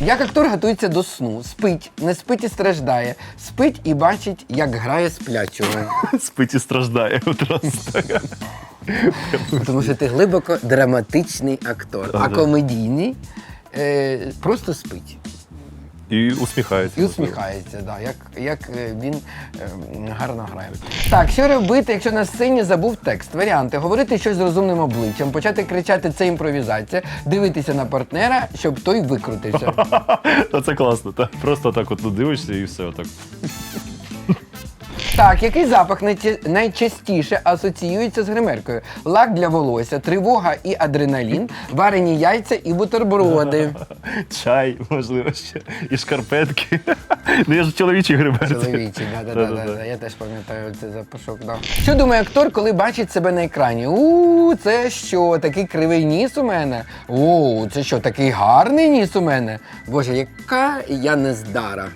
Як актор готується до сну, спить, не спить і страждає, спить і бачить, як грає сплячого. Спить і страждає одразу. Тому що ти глибоко драматичний актор, а комедійний е, просто спить І усміхається. і усміхається, да, як, як е, він е, гарно грає. Так, що робити, якщо на сцені забув текст? Варіанти: говорити щось з розумним обличчям, почати кричати це імпровізація, дивитися на партнера, щоб той викрутився. Та це класно, так. Просто так от ну, дивишся і все отак. Так, який запах найчастіше асоціюється з гримеркою? Лак для волосся, тривога і адреналін, варені яйця і бутерброди. Чай, можливо, ще. І шкарпетки. Ну я ж чоловічий гримерці. Чоловічі, да, да, да, Да-да-да. да, да. Я теж пам'ятаю цей запашок. Да. Що думає актор, коли бачить себе на екрані? У, це що, такий кривий ніс у мене? О, це що, такий гарний ніс у мене? Боже, яка я нездара.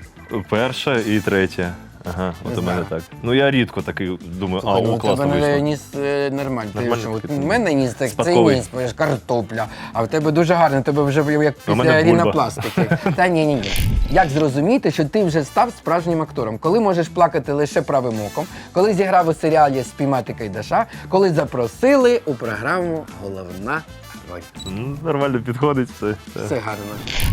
Перша і третя. Ага, от у мене знаю. так. Ну я рідко такий думаю, а ну, у класно тебе вийшло. ніс е, нормальний. Ти Нормально що, от такий, у мене ніс так, спадковий. ніс, понимаєш, картопля. А в тебе дуже гарний, тебе вже як У мене після бульба. рінопластики. Та ні, ні, ні. Як зрозуміти, що ти вже став справжнім актором? Коли можеш плакати лише правим оком, коли зіграв у серіалі Спіймати Кайдаша, коли запросили у програму Головна Ну, Нормально підходить все. все. Все гарно.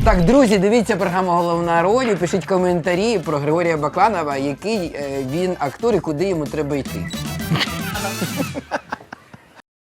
Так, друзі, дивіться програму Головна роль і пишіть коментарі про Григорія Бакланова, який е, він актор і куди йому треба йти.